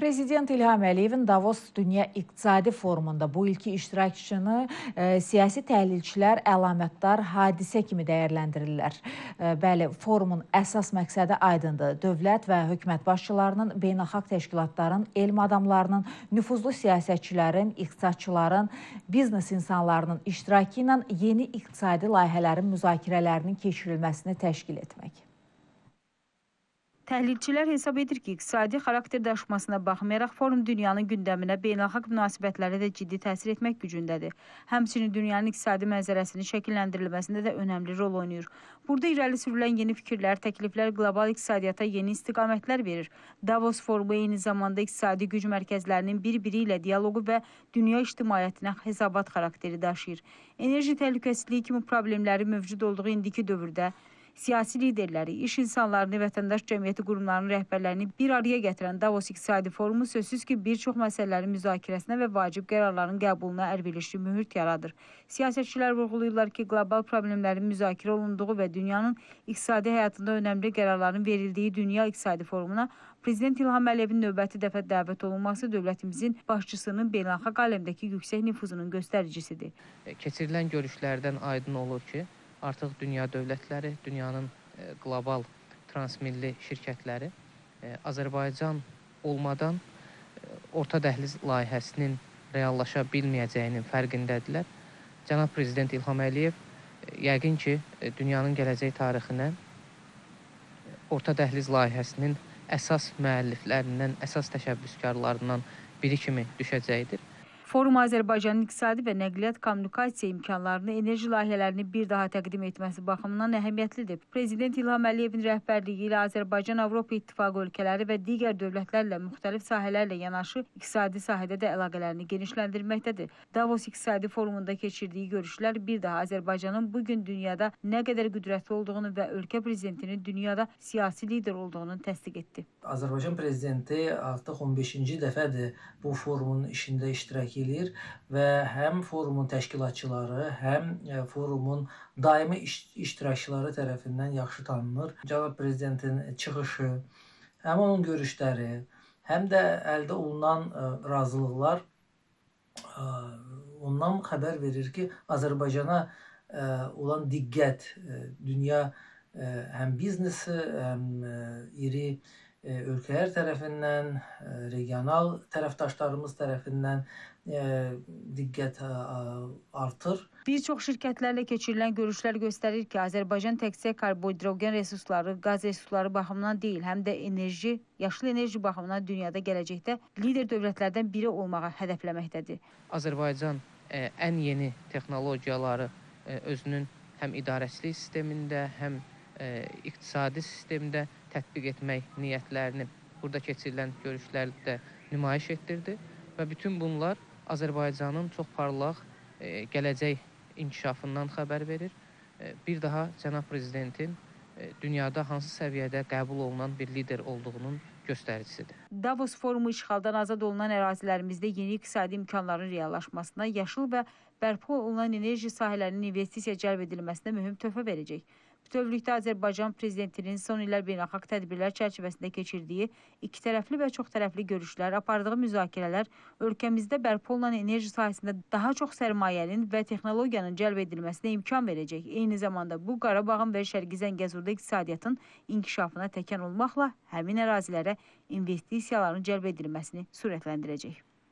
Prezident İlham Əliyevin Davos Dünya İqtisadi Forumunda bu ilki iştirakçını e, siyasi təhlilçilər əlamətdar hadisə kimi dəyərləndirirlər. E, bəli, forumun əsas məqsədi aydındır. Dövlət və hökumət başçılarının, beynəlxalq təşkilatların, elm adamlarının, nüfuzlu siyasətçilərin, iqtisadçıların, biznes insanlarının iştirakı ilə yeni iqtisadi layihələrin müzakirələrinin keçirilməsini təşkil etmək. Təhlilçilər hesab edir ki, iqtisadi xarakter daşımasına baxmayaraq forum dünyanın gündəminə beynəlxalq münasibətlərə də ciddi təsir etmək gücündədir. Həmçinin dünyanın iqtisadi mənzərəsinin şəkilləndirilməsində də önəmli rol oynayır. Burada irəli sürülən yeni fikirlər, təkliflər qlobal iqtisadiyyata yeni istiqamətlər verir. Davos forumu eyni zamanda iqtisadi güc mərkəzlərinin bir-biri ilə dialoqu və dünya ictimaiyyətinə hesabat xarakteri daşıyır. Enerji təhlükəsizliyi kimi problemləri mövcud olduğu indiki dövrdə siyasi liderləri, iş insanlarını, vətəndaş cəmiyyəti qurumlarının rəhbərlərini bir araya gətirən Davos İqtisadi Forumu sözsüz ki, bir çox məsələlərin müzakirəsinə və vacib qərarların qəbuluna əlverişli mühit yaradır. Siyasətçilər vurğulayırlar ki, qlobal problemlərin müzakirə olunduğu və dünyanın iqtisadi həyatında önəmli qərarların verildiyi Dünya İqtisadi Forumuna Prezident İlham Əliyevin növbəti dəfə dəvət olunması dövlətimizin başçısının beynəlxalq aləmdəki yüksək nüfuzunun göstəricisidir. Keçirilən görüşlərdən aydın olur ki, artıq dünya dövlətləri, dünyanın e, qlobal transmilli şirkətləri e, Azərbaycan olmadan e, orta dəhliz layihəsinin reallaşa bilməyəcəyinin fərqindədirlər. Cənab Prezident İlham Əliyev yəqin ki, dünyanın gələcək tarixinə orta dəhliz layihəsinin əsas müəlliflərindən, əsas təşəbbüskarlarından biri kimi düşəcəkdir. Forum Azərbaycanın iqtisadi və nəqliyyat kommunikasiya imkanlarını, enerji layihələrini bir daha təqdim etməsi baxımından əhəmiyyətlidir. Prezident İlham Əliyevin rəhbərliyi ilə Azərbaycan Avropa İttifaqı ölkələri və digər dövlətlərlə müxtəlif sahələrlə yanaşı iqtisadi sahədə də əlaqələrini genişləndirməkdədir. Davos İqtisadi Forumunda keçirdiyi görüşlər bir daha Azərbaycanın bu gün dünyada nə qədər qüdrətli olduğunu və ölkə prezidentinin dünyada siyasi lider olduğunu təsdiq etdi. Azərbaycan prezidenti artıq 15-ci dəfədir bu forumun işində iştirak eləyir və həm forumun təşkilatçıları, həm e, forumun daimi iş iştirakçıları tərəfindən yaxşı tanınır. Cənab prezidentin çıxışı, həm onun görüşləri, həm də əldə olunan ə, e, razılıqlar ə, e, ondan xəbər verir ki, Azərbaycana ə, olan diqqət, ə, dünya ə, həm biznesi, həm ə, iri ölkələr tərəfindən, regional tərəfdaşlarımız tərəfindən diqqət artır. Bir çox şirkətlərlə keçirilən görüşlər göstərir ki, Azərbaycan təkcə karbohidrogen resursları, qaz resursları baxımından deyil, həm də enerji, yaşıl enerji baxımından dünyada gələcəkdə lider dövlətlərdən biri olmağa hədəfləməkdədir. Azərbaycan ən yeni texnologiyaları özünün həm idarəçilik sistemində, həm iqtisadi sistemdə tətbiq etmək niyyətlərini burada keçirilən görüşlərdə nümayiş etdirdi və bütün bunlar Azərbaycanın çox parlaq e, gələcək inkişafından xəbər verir. E, bir daha cənab prezidentin e, dünyada hansı səviyyədə qəbul olunan bir lider olduğunun göstəricisidir. Davos forumu işğaldan azad olunan ərazilərimizdə yeni iqtisadi imkanların reallaşmasına, yaşıl və bərpa olunan enerji sahələrinin investisiya cəlb edilməsinə mühüm töhfə verəcək. Bütövlükdə Azərbaycan prezidentinin son illər beynəlxalq tədbirlər çərçivəsində keçirdiyi iki tərəfli və çox tərəfli görüşlər, apardığı müzakirələr ölkəmizdə bərpa olunan enerji sahəsində daha çox sərmayənin və texnologiyanın cəlb edilməsinə imkan verəcək. Eyni zamanda bu Qarabağın və Şərqi Zəngəzurda iqtisadiyyatın inkişafına təkan olmaqla həmin ərazilərə investisiyaların cəlb edilməsini sürətləndirəcək.